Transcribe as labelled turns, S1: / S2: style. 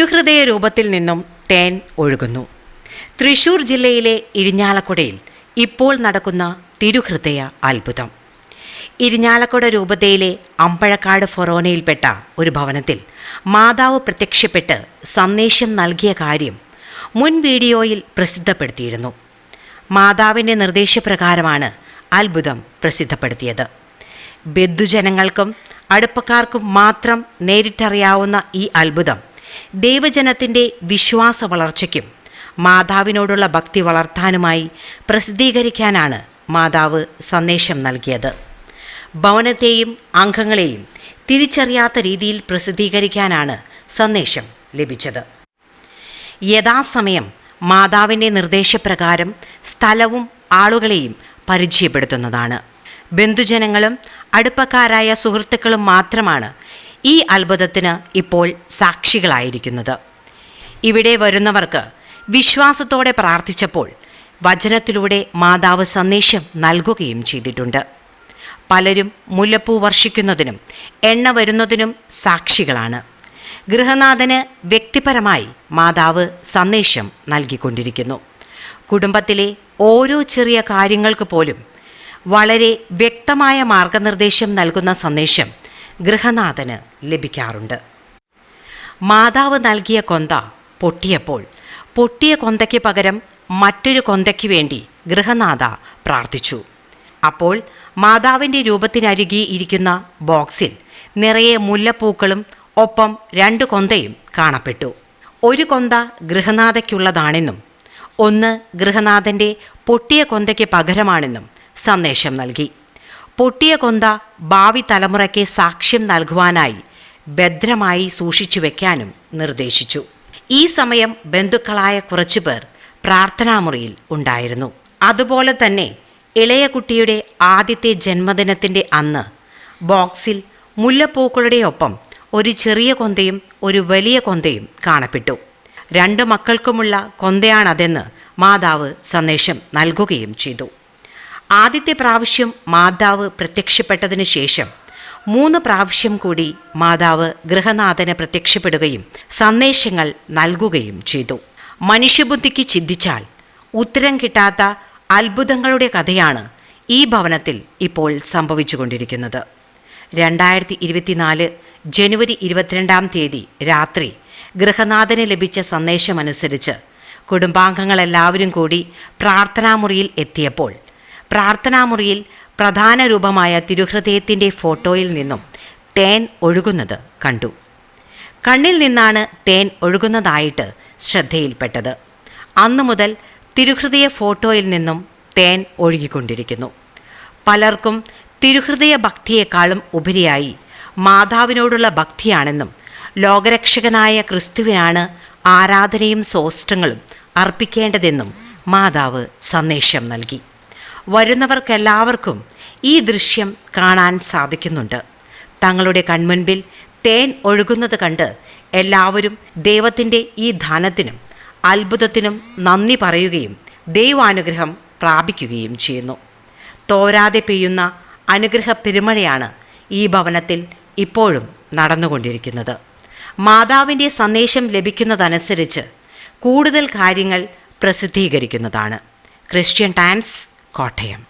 S1: തിരുഹൃദയ രൂപത്തിൽ നിന്നും തേൻ ഒഴുകുന്നു. തൃശൂർ ജില്ലയിലെ ഇരിഞ്ഞാലക്കുടയിൽ ഇപ്പോൾ നടക്കുന്ന തിരുഹൃദയ അത്ഭുതം. ഇരിഞ്ഞാലക്കുട രൂപതയിലെ അമ്പഴക്കാട് ഫൊറോനയിൽപ്പെട്ട ഒരു ഭവനത്തിൽ മാതാവ് പ്രത്യക്ഷപ്പെട്ട് സന്ദേശം നൽകിയ കാര്യം മുൻ വീഡിയോയിൽ പ്രസിദ്ധപ്പെടുത്തിയിരുന്നു. മാതാവിന്റെ നിർദ്ദേശപ്രകാരമാണ് അത്ഭുതം പ്രസിദ്ധപ്പെടുത്തിയത്. ബന്ധുജനങ്ങൾക്കും അടുപ്പക്കാർക്കും മാത്രം നേരിട്ടറിയാവുന്ന ഈ അത്ഭുതം ദൈവജനത്തിന്റെ വിശ്വാസ വളർച്ചയ്ക്കും മാതാവിനോടുള്ള ഭക്തി വളർത്താനുമായി പ്രസിദ്ധീകരിക്കാനാണ് മാതാവ് സന്ദേശം നൽകിയത്. ഭവനത്തെയും അംഗങ്ങളെയും തിരിച്ചറിയാത്ത രീതിയിൽ പ്രസിദ്ധീകരിക്കാനാണ് സന്ദേശം ലഭിച്ചത്. യഥാസമയം മാതാവിന്റെ നിർദ്ദേശപ്രകാരം സ്ഥലവും ആളുകളെയും പരിചയപ്പെടുത്തുന്നതാണ്. ബന്ധുജനങ്ങളും അടുപ്പക്കാരായ സുഹൃത്തുക്കളും മാത്രമാണ് ഈ അത്ഭുതത്തിന് ഇപ്പോൾ സാക്ഷികളായിരിക്കുന്നത്. ഇവിടെ വരുന്നവർക്ക് വിശ്വാസത്തോടെ പ്രാർത്ഥിച്ചപ്പോൾ വചനത്തിലൂടെ മാതാവ് സന്ദേശം നൽകുകയും ചെയ്തിട്ടുണ്ട്. പലരും മുല്ലപ്പൂ വർഷിക്കുന്നതിനും എണ്ണ വരുന്നതിനും സാക്ഷികളാണ്. ഗൃഹനാഥന് വ്യക്തിപരമായി മാതാവ് സന്ദേശം നൽകിക്കൊണ്ടിരിക്കുന്നു. കുടുംബത്തിലെ ഓരോ ചെറിയ കാര്യങ്ങൾക്ക് പോലും വളരെ വ്യക്തമായ മാർഗനിർദ്ദേശം നൽകുന്ന സന്ദേശം ഗൃഹനാഥന് ലഭിക്കാറുണ്ട്. മാതാവ് നൽകിയ കൊന്ത പൊട്ടിയപ്പോൾ പൊട്ടിയ കൊന്തയ്ക്ക് പകരം മറ്റൊരു കൊന്തയ്ക്ക് വേണ്ടി ഗൃഹനാഥ പ്രാർത്ഥിച്ചു. അപ്പോൾ മാതാവിന്റെ രൂപത്തിനരികെ ഇരിക്കുന്ന ബോക്സിൽ നിറയെ മുല്ലപ്പൂക്കളും ഒപ്പം രണ്ട് കൊന്തയും കാണപ്പെട്ടു. ഒരു കൊന്ത ഗൃഹനാഥയ്ക്കുള്ളതാണെന്നും ഒന്ന് ഗൃഹനാഥന്റെ പൊട്ടിയ കൊന്തയ്ക്ക് പകരമാണെന്നും സന്ദേശം നൽകി. പൊട്ടിയ കൊന്ത ഭാവി തലമുറയ്ക്ക് സാക്ഷ്യം നൽകുവാനായി ഭദ്രമായി സൂക്ഷിച്ചു വെക്കാനും നിർദ്ദേശിച്ചു. ഈ സമയം ബന്ധുക്കളായ കുറച്ചുപേർ പ്രാർത്ഥനാമുറിയിൽ ഉണ്ടായിരുന്നു. അതുപോലെ തന്നെ ഇളയ കുട്ടിയുടെ ആദ്യത്തെ ജന്മദിനത്തിന്റെ അന്ന് ബോക്സിൽ മുല്ലപ്പൂക്കളുടെ ഒപ്പം ഒരു ചെറിയ കൊന്തയും ഒരു വലിയ കൊന്തയും കാണപ്പെട്ടു. രണ്ട് മക്കൾക്കുമുള്ള കൊന്തയാണതെന്ന് മാതാവ് സന്ദേശം നൽകുകയും ചെയ്തു. ആദ്യത്തെ പ്രാവശ്യം മാതാവ് പ്രത്യക്ഷപ്പെട്ടതിനു ശേഷം മൂന്ന് പ്രാവശ്യം കൂടി മാതാവ് ഗൃഹനാഥന് പ്രത്യക്ഷപ്പെടുകയും സന്ദേശങ്ങൾ നൽകുകയും ചെയ്തു. മനുഷ്യബുദ്ധിക്ക് ചിന്തിച്ചാൽ ഉത്തരം കിട്ടാത്ത അത്ഭുതങ്ങളുടെ കഥയാണ് ഈ ഭവനത്തിൽ ഇപ്പോൾ സംഭവിച്ചുകൊണ്ടിരിക്കുന്നത്. രണ്ടായിരത്തി ഇരുപത്തിനാല് ജനുവരി ഇരുപത്തിരണ്ടാം തീയതി രാത്രി ഗൃഹനാഥന് ലഭിച്ച സന്ദേശമനുസരിച്ച് കുടുംബാംഗങ്ങളെല്ലാവരും കൂടി പ്രാർത്ഥനാമുറിയിൽ എത്തിയപ്പോൾ പ്രാർത്ഥനാമുറിയിൽ പ്രധാന രൂപമായ തിരുഹൃദയത്തിന്റെ ഫോട്ടോയിൽ നിന്നും തേൻ ഒഴുകുന്നത് കണ്ടു. കണ്ണിൽ നിന്നാണ് തേൻ ഒഴുകുന്നതായിട്ട് ശ്രദ്ധയിൽപ്പെട്ടത്. അന്നു മുതൽ തിരുഹൃദയ ഫോട്ടോയിൽ നിന്നും തേൻ ഒഴുകിക്കൊണ്ടിരിക്കുന്നു. പലർക്കും തിരുഹൃദയ ഭക്തിയേക്കാളും ഉപരിയായി മാതാവിനോടുള്ള ഭക്തിയാണെന്നും ലോകരക്ഷകനായ ക്രിസ്തുവിനാണ് ആരാധനയും സോസ്റ്റങ്ങളും അർപ്പിക്കേണ്ടതെന്നും മാതാവ് സന്ദേശം നൽകി. വരുന്നവർക്കെല്ലാവർക്കും ഈ ദൃശ്യം കാണാൻ സാധിക്കുന്നുണ്ട്. തങ്ങളുടെ കൺമുൻപിൽ തേൻ ഒഴുകുന്നത് കണ്ട് എല്ലാവരും ദൈവത്തിന്റെ ഈ ധനത്തിനും അത്ഭുതത്തിനും നന്ദി പറയുകയും ദൈവാനുഗ്രഹം പ്രാപിക്കുകയും ചെയ്യുന്നു. തോരാതെ പെയ്യുന്ന അനുഗ്രഹ പെരുമഴയാണ് ഈ ഭവനത്തിൽ ഇപ്പോഴും നടന്നുകൊണ്ടിരിക്കുന്നത്. മാതാവിന്റെ സന്ദേശം ലഭിക്കുന്നതനുസരിച്ച് കൂടുതൽ കാര്യങ്ങൾ പ്രസിദ്ധീകരിക്കുന്നതാണ്. Christian times Kottayam.